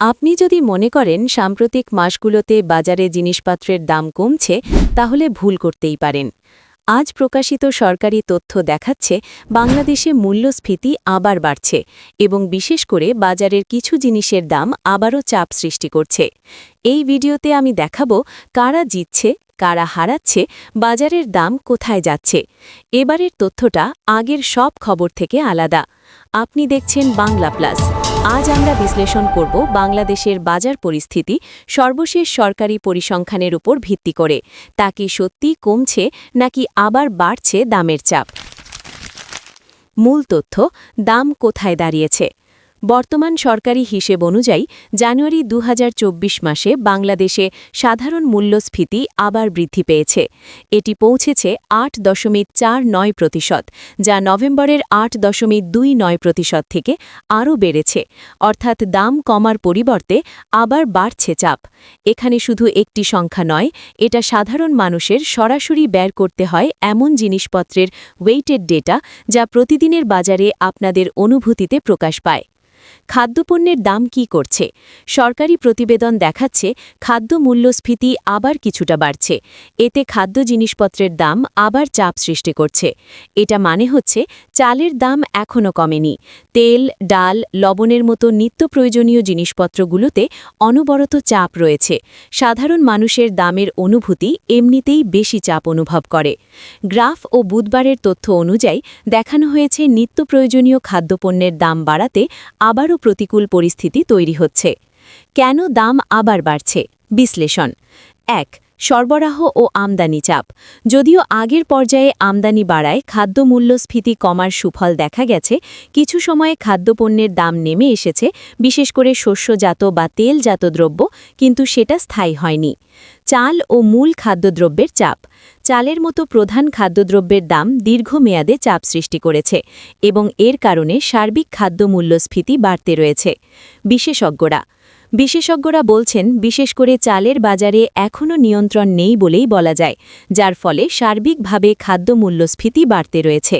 আপনি যদি মনে করেন সাম্প্রতিক মাসগুলোতে বাজারে জিনিসপত্রের দাম কমছে, তাহলে ভুল করতেই পারেন। আজ প্রকাশিত সরকারি তথ্য দেখাচ্ছে, বাংলাদেশে মূল্যস্ফীতি আবার বাড়ছে এবং বিশেষ করে বাজারের কিছু জিনিসের দাম আবারও চাপ সৃষ্টি করছে। এই ভিডিওতে আমি দেখাবো কারা জিতছে কারা হারাচ্ছে, বাজারের দাম কোথায় যাচ্ছে, এবারের তথ্যটা আগের সব খবর থেকে আলাদা। আপনি দেখছেন বাংলা প্লাস। আজ আমরা বিশ্লেষণ করব বাংলাদেশের বাজার পরিস্থিতি, সর্বশেষ সরকারি পরিসংখ্যানের উপর ভিত্তি করে। তা কি সত্যি কমছে, নাকি আবার বাড়ছে দামের চাপ? মূল তথ্য, দাম কোথায় দাঁড়িয়েছে? বর্তমান সরকারি হিসেব অনুযায়ী জানুয়ারি দু হাজার চব্বিশ মাসে বাংলাদেশে সাধারণ মূল্যস্ফীতি আবার বৃদ্ধি পেয়েছে। এটি পৌঁছেছে আট দশমিক চার নয় প্রতিশত, যা নভেম্বরের আট দশমিক দুই নয় প্রতিশত থেকে আরও বেড়েছে। অর্থাৎ দাম কমার পরিবর্তে আবার বাড়ছে চাপ। এখানে শুধু একটি সংখ্যা নয়, এটা সাধারণ মানুষের সরাসরি ব্যয় করতে হয় এমন জিনিসপত্রের ওয়েটেড ডেটা যা প্রতিদিনের বাজারে আপনাদের অনুভূতিতে প্রকাশ পায়। খাদ্যপণ্যের দাম কি করছে? সরকারি প্রতিবেদন দেখাচ্ছে খাদ্য মূল্যস্ফীতি আবার কিছুটা বাড়ছে। এতে খাদ্য জিনিসপত্রের দাম আবার চাপ সৃষ্টি করছে। এটা মানে হচ্ছে চালের দাম এখনও কমেনি। তেল, ডাল, লবণের মতো নিত্য প্রয়োজনীয় জিনিসপত্রগুলোতে অনবরত চাপ রয়েছে। সাধারণ মানুষের দামের অনুভূতি এমনিতেই বেশি চাপ অনুভব করে। গ্রাফ ও বুধবারের তথ্য অনুযায়ী দেখানো হয়েছে নিত্য প্রয়োজনীয় খাদ্যপণ্যের দাম বাড়াতে আবারও প্রতিকূল পরিস্থিতি তৈরি হচ্ছে। কেন দাম আবার বাড়ছে? বিশ্লেষণ। এক সরবরাহ ও আমদানি চাপ। যদিও আগের পর্যায়ে আমদানি বাড়ায় খাদ্য মূল্যস্ফীতি কমার সুফল দেখা গেছে। কিছু সময়ে খাদ্যপণ্যের দাম নেমে এসেছে, বিশেষ করে শস্যজাত বা তেলজাত দ্রব্য, কিন্তু সেটা স্থায়ী হয়নি। চাল ও মূল খাদ্যদ্রব্যের চাপ। চালের মতো প্রধান খাদ্যদ্রব্যের দাম দীর্ঘমেয়াদে চাপ সৃষ্টি করেছে এবং এর কারণে সার্বিক খাদ্য মূল্যস্ফীতি বাড়তে রয়েছে। বিশেষজ্ঞরা বিশেষজ্ঞরা বলছেন, বিশেষ করে চালের বাজারে এখনও নিয়ন্ত্রণ নেই বলেই বলা যায়, যার ফলে সার্বিকভাবে খাদ্য মূল্যস্ফীতি বাড়তে রয়েছে।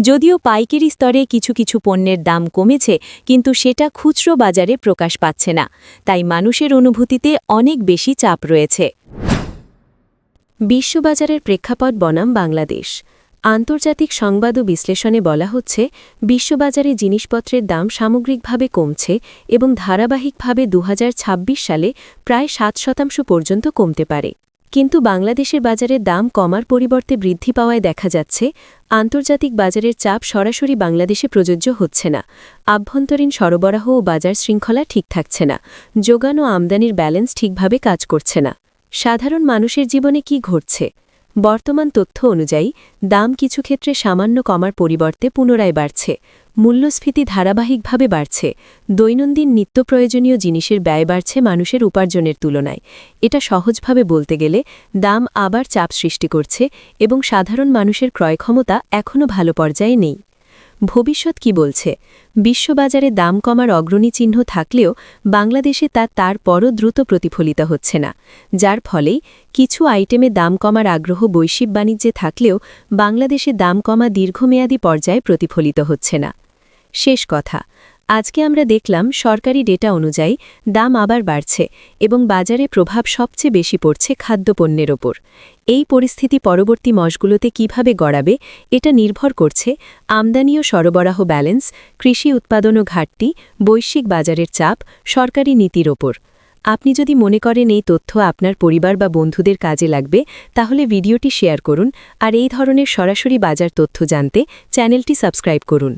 যদিও পাইকারি স্তরে কিছু কিছু পণ্যের দাম কমেছে, কিন্তু সেটা খুচরো বাজারে প্রকাশ পাচ্ছে না। তাই মানুষের অনুভূতিতে অনেক বেশি চাপ রয়েছে। বিশ্ববাজারের প্রেক্ষাপট বনাম বাংলাদেশ। আন্তর্জাতিক সংবাদ ও বিশ্লেষণে বলা হচ্ছে, বিশ্ববাজারে জিনিসপত্রের দাম সামগ্রিকভাবে কমছে এবং ধারাবাহিকভাবে দু হাজার ছাব্বিশ সালে প্রায় সাত শতাংশ পর্যন্ত কমতে পারে। কিন্তু বাংলাদেশের বাজারের দাম কমার পরিবর্তে বৃদ্ধি পাওয়ায় দেখা যাচ্ছে, আন্তর্জাতিক বাজারের চাপ সরাসরি বাংলাদেশে প্রযোজ্য হচ্ছে না। আভ্যন্তরীণ সরবরাহ ও বাজার শৃঙ্খলা ঠিক থাকছে না। যোগান ও আমদানির ব্যালেন্স ঠিকভাবে কাজ করছে না। সাধারণ মানুষের জীবনে কি ঘটছে? বর্তমান তথ্য অনুযায়ী, দাম কিছু ক্ষেত্রে সামান্য কমার পরিবর্তে পুনরায় বাড়ছে, মূল্যস্ফীতি ধারাবাহিকভাবে বাড়ছে, দৈনন্দিন নিত্য প্রয়োজনীয় জিনিসের ব্যয় বাড়ছে মানুষের উপার্জনের তুলনায়। এটা সহজভাবে বলতে গেলে, দাম আবার চাপ সৃষ্টি করছে এবং সাধারণ মানুষের ক্রয় ক্ষমতা এখনও ভালো পর্যায়ে নেই। ভবিষ্যৎ কি বলছে? বিশ্ববাজারে দাম কমার অগ্রণী চিহ্ন থাকলেও বাংলাদেশে তা তারপরও দ্রুত প্রতিফলিত হচ্ছে না। যার ফলেই কিছু আইটেমে দাম কমার আগ্রহ বৈশ্বিক বাণিজ্যে থাকলেও বাংলাদেশে দাম কমা দীর্ঘমেয়াদী পর্যায়ে প্রতিফলিত হচ্ছে না। শেষ কথা আজকে আমরা দেখলাম সরকারি ডেটা অনুযায়ী দাম আবার বাড়ছে এবং বাজারে প্রভাব সবচেয়ে বেশি পড়ছে খাদ্যপণ্যের ওপর। এই পরিস্থিতি পরবর্তী মশগুলোতে কীভাবে গড়াবে, এটা নির্ভর করছে আমদানি ও সরবরাহ ব্যালেন্স, কৃষি উৎপাদন ও ঘাটতি, বৈশ্বিক বাজারের চাপ, সরকারি নীতির ওপর। আপনি যদি মনে করেন এই তথ্য আপনার পরিবার বা বন্ধুদের কাজে লাগবে, তাহলে ভিডিওটি শেয়ার করুন আর এই ধরনের সরাসরি বাজার তথ্য জানতে চ্যানেলটি সাবস্ক্রাইব করুন।